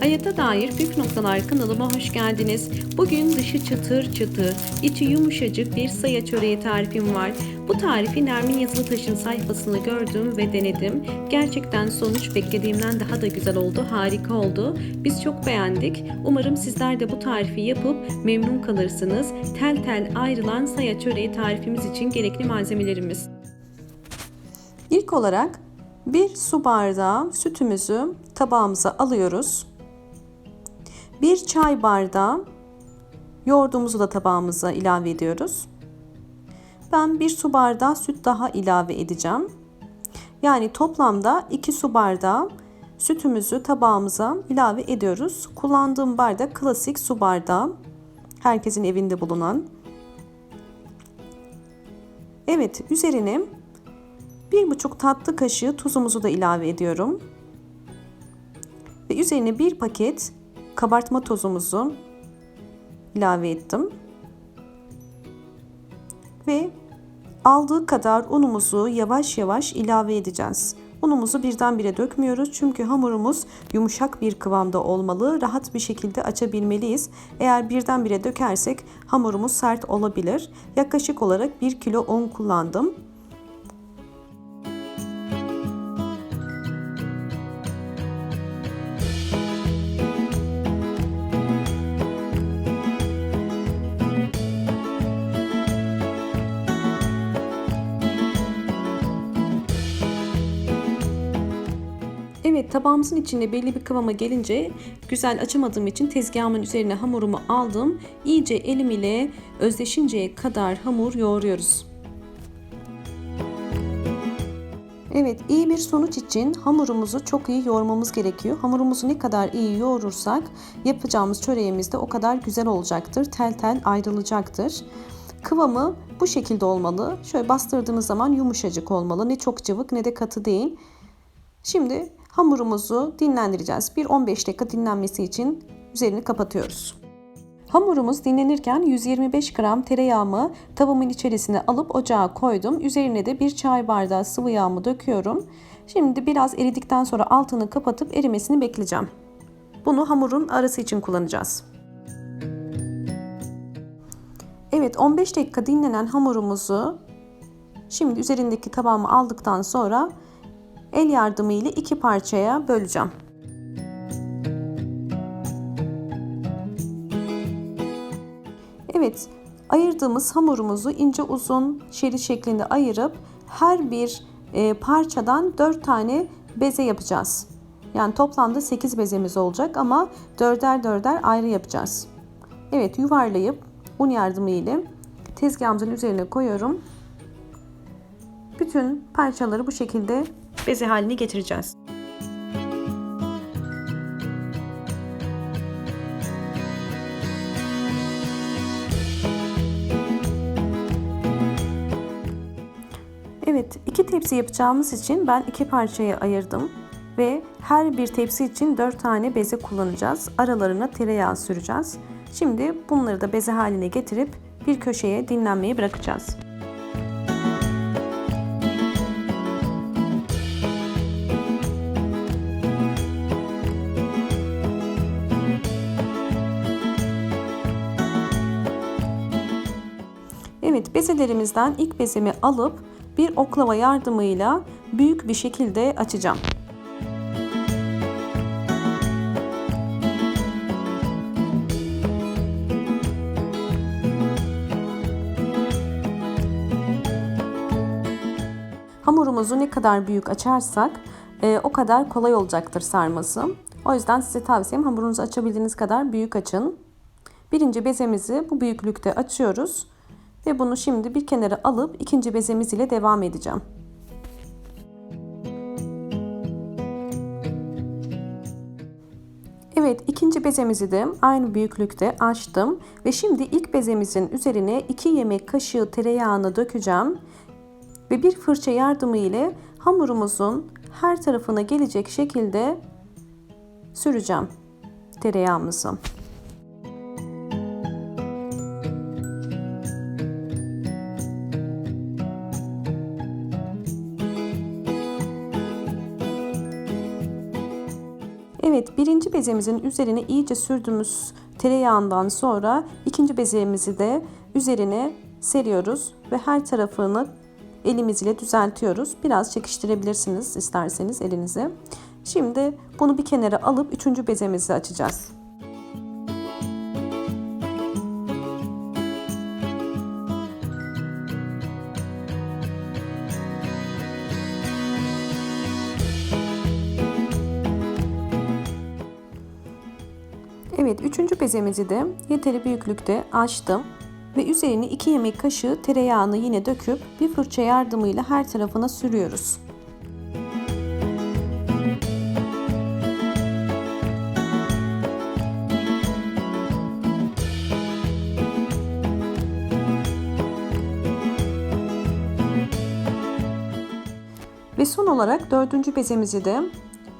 Hayata dair püf noktalar kanalıma hoş geldiniz. Bugün dışı çıtır çıtır, içi yumuşacık bir saya çöreği tarifim var. Bu tarifi Nermin Yazılıtaş'ın sayfasını gördüm ve denedim. Gerçekten sonuç beklediğimden daha da güzel oldu, harika oldu. Biz çok beğendik. Umarım sizler de bu tarifi yapıp memnun kalırsınız. Tel tel ayrılan saya çöreği tarifimiz için gerekli malzemelerimiz. İlk olarak bir su bardağı sütümüzü tabağımıza alıyoruz. Bir çay bardağı yoğurdumuzu da tabağımıza ilave ediyoruz. Ben bir su bardağı süt daha ilave edeceğim. Yani toplamda 2 su bardağı sütümüzü tabağımıza ilave ediyoruz. Kullandığım bardak klasik su bardağı. Herkesin evinde bulunan. Evet, üzerine bir buçuk tatlı kaşığı tuzumuzu da ilave ediyorum. Ve üzerine bir paket kabartma tozumuzu ilave ettim. Ve aldığı kadar unumuzu yavaş yavaş ilave edeceğiz. Unumuzu birdenbire dökmüyoruz çünkü hamurumuz yumuşak bir kıvamda olmalı. Rahat bir şekilde açabilmeliyiz. Eğer birdenbire dökersek hamurumuz sert olabilir. Yaklaşık olarak 1 kilo un kullandım. Tabağımızın içinde belli bir kıvama gelince güzel açamadığım için tezgahımın üzerine hamurumu aldım. İyice elim ile özleşinceye kadar hamur yoğuruyoruz. Evet iyi bir sonuç için hamurumuzu çok iyi yoğurmamız gerekiyor. Hamurumuzu ne kadar iyi yoğurursak yapacağımız çöreğimiz de o kadar güzel olacaktır. Tel tel ayrılacaktır. Kıvamı bu şekilde olmalı. Şöyle bastırdığınız zaman yumuşacık olmalı. Ne çok cıvık ne de katı değil. Şimdi hamurumuzu dinlendireceğiz. Bir 15 dakika dinlenmesi için üzerini kapatıyoruz. Hamurumuz dinlenirken 125 gram tereyağımı tavamın içerisine alıp ocağa koydum. Üzerine de bir çay bardağı sıvı yağımı döküyorum. Şimdi biraz eridikten sonra altını kapatıp erimesini bekleyeceğim. Bunu hamurun arası için kullanacağız. Evet 15 dakika dinlenen hamurumuzu şimdi üzerindeki tabağımı aldıktan sonra el yardımı ile iki parçaya böleceğim. Evet, ayırdığımız hamurumuzu ince uzun şerit şeklinde ayırıp her bir e, parçadan 4 tane beze yapacağız. Yani toplamda 8 bezemiz olacak ama dörder dörder ayrı yapacağız. Evet, yuvarlayıp un yardımı ile tezgahımızın üzerine koyuyorum. Bütün parçaları bu şekilde beze haline getireceğiz. Evet, iki tepsi yapacağımız için ben iki parçaya ayırdım ve her bir tepsi için 4 tane beze kullanacağız. Aralarına tereyağı süreceğiz. Şimdi bunları da beze haline getirip bir köşeye dinlenmeye bırakacağız. Evet bezelerimizden ilk bezemi alıp bir oklava yardımıyla büyük bir şekilde açacağım. Hamurumuzu ne kadar büyük açarsak e, o kadar kolay olacaktır sarması. O yüzden size tavsiyem hamurunuzu açabildiğiniz kadar büyük açın. Birinci bezemizi bu büyüklükte açıyoruz. Ve bunu şimdi bir kenara alıp ikinci bezemiz ile devam edeceğim. Evet ikinci bezemizi de aynı büyüklükte açtım ve şimdi ilk bezemizin üzerine 2 yemek kaşığı tereyağını dökeceğim ve bir fırça yardımı ile hamurumuzun her tarafına gelecek şekilde süreceğim tereyağımızı. Birinci bezemizin üzerine iyice sürdüğümüz tereyağından sonra ikinci bezemizi de üzerine seriyoruz ve her tarafını elimiz ile düzeltiyoruz. Biraz çekiştirebilirsiniz isterseniz elinize. Şimdi bunu bir kenara alıp üçüncü bezemizi açacağız. Bezemizi de yeteri büyüklükte açtım ve üzerine 2 yemek kaşığı tereyağını yine döküp bir fırça yardımıyla her tarafına sürüyoruz. Ve son olarak dördüncü bezemizi de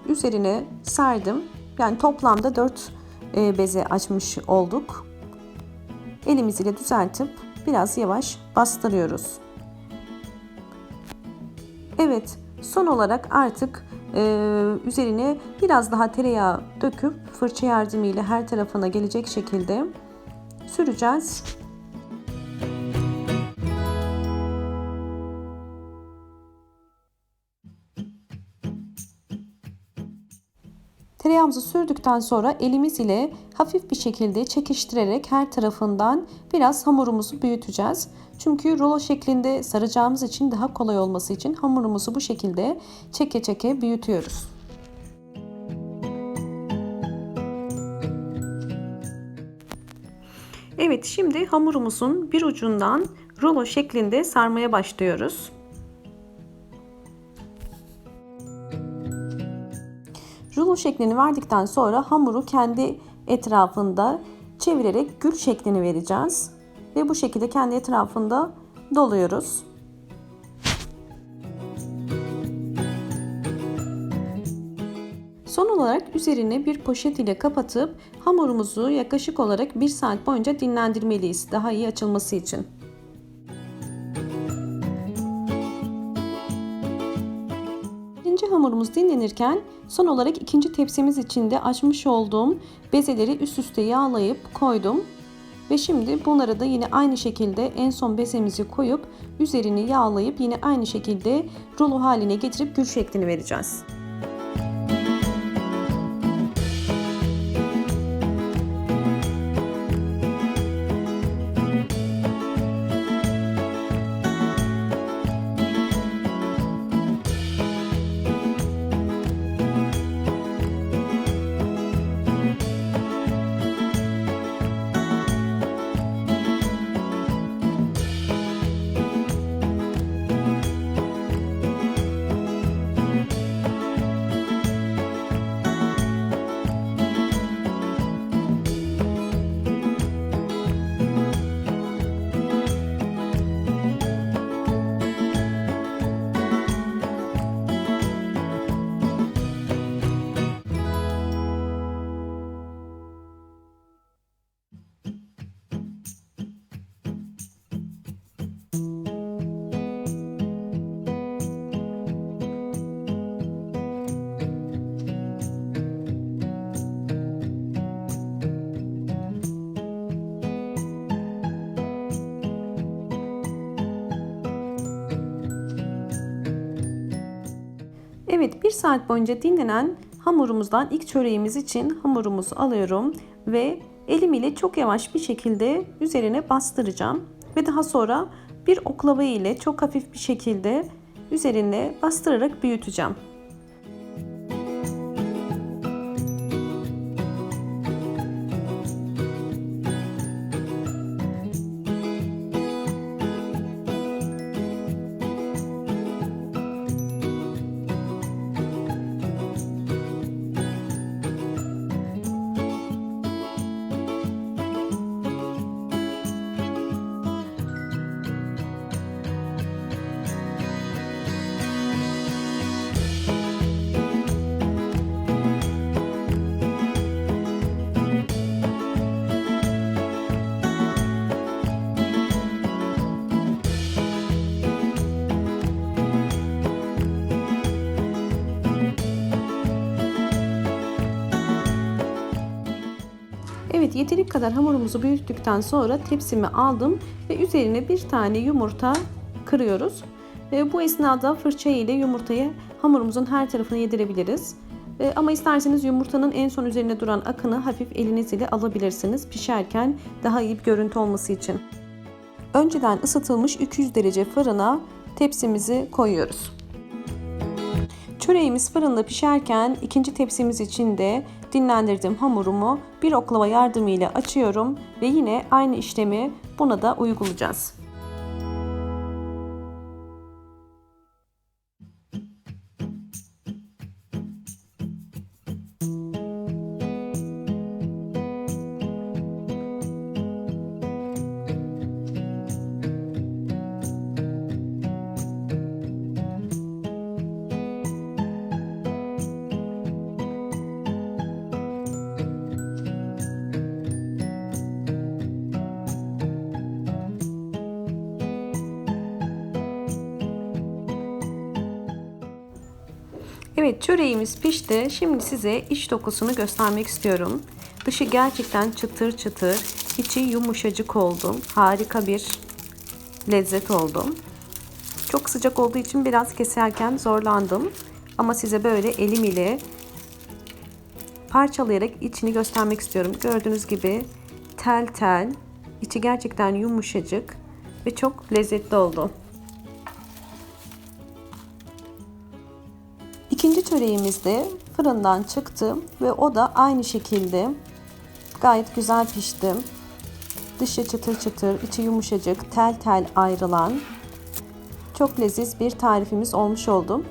üzerine serdim. Yani toplamda 4 e, beze açmış olduk. Elimiz ile düzeltip biraz yavaş bastırıyoruz. Evet, son olarak artık e, üzerine biraz daha tereyağı döküp fırça yardımıyla her tarafına gelecek şekilde süreceğiz. Tereyağımızı sürdükten sonra elimiz ile hafif bir şekilde çekiştirerek her tarafından biraz hamurumuzu büyüteceğiz. Çünkü rulo şeklinde saracağımız için daha kolay olması için hamurumuzu bu şekilde çeke çeke büyütüyoruz. Evet şimdi hamurumuzun bir ucundan rulo şeklinde sarmaya başlıyoruz. Şeklini verdikten sonra hamuru kendi etrafında çevirerek gül şeklini vereceğiz. Ve bu şekilde kendi etrafında doluyoruz. Son olarak üzerine bir poşet ile kapatıp hamurumuzu yaklaşık olarak 1 saat boyunca dinlendirmeliyiz daha iyi açılması için. Hamurumuz dinlenirken son olarak ikinci tepsimiz için de açmış olduğum bezeleri üst üste yağlayıp koydum. Ve şimdi bunları da yine aynı şekilde en son bezemizi koyup üzerini yağlayıp yine aynı şekilde rulo haline getirip gül şeklini vereceğiz. Evet bir saat boyunca dinlenen hamurumuzdan ilk çöreğimiz için hamurumuzu alıyorum ve elim ile çok yavaş bir şekilde üzerine bastıracağım. Ve daha sonra bir oklava ile çok hafif bir şekilde üzerine bastırarak büyüteceğim. Yeteri kadar hamurumuzu büyüttükten sonra tepsimi aldım ve üzerine bir tane yumurta kırıyoruz. Ve bu esnada fırça ile yumurtayı hamurumuzun her tarafına yedirebiliriz. E, Ama isterseniz yumurtanın en son üzerine duran akını hafif eliniz ile alabilirsiniz pişerken daha iyi bir görüntü olması için. Önceden ısıtılmış 200 derece fırına tepsimizi koyuyoruz. Çöreğimiz fırında pişerken ikinci tepsimiz için de dinlendirdiğim hamurumu bir oklava yardımıyla açıyorum ve yine aynı işlemi buna da uygulayacağız. Evet çöreğimiz pişti. Şimdi size iç dokusunu göstermek istiyorum. Dışı gerçekten çıtır çıtır, içi yumuşacık oldu. Harika bir lezzet oldu. Çok sıcak olduğu için biraz keserken zorlandım. Ama size böyle elim ile parçalayarak içini göstermek istiyorum. Gördüğünüz gibi tel tel, içi gerçekten yumuşacık ve çok lezzetli oldu. Çöreğimiz de fırından çıktı ve o da aynı şekilde gayet güzel pişti. Dışı çıtır çıtır, içi yumuşacık, tel tel ayrılan çok leziz bir tarifimiz olmuş oldu.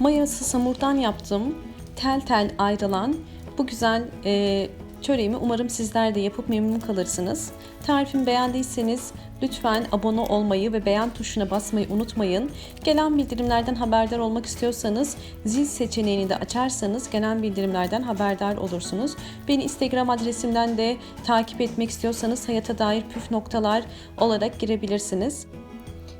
Mayası hamurdan yaptım. Tel tel ayrılan bu güzel e, çöreğimi umarım sizler de yapıp memnun kalırsınız. Tarifimi beğendiyseniz lütfen abone olmayı ve beğen tuşuna basmayı unutmayın. Gelen bildirimlerden haberdar olmak istiyorsanız zil seçeneğini de açarsanız gelen bildirimlerden haberdar olursunuz. Beni Instagram adresimden de takip etmek istiyorsanız hayata dair püf noktalar olarak girebilirsiniz.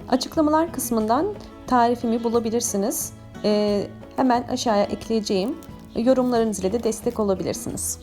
Açıklamalar kısmından tarifimi bulabilirsiniz. Ee, hemen aşağıya ekleyeceğim. Yorumlarınız ile de destek olabilirsiniz.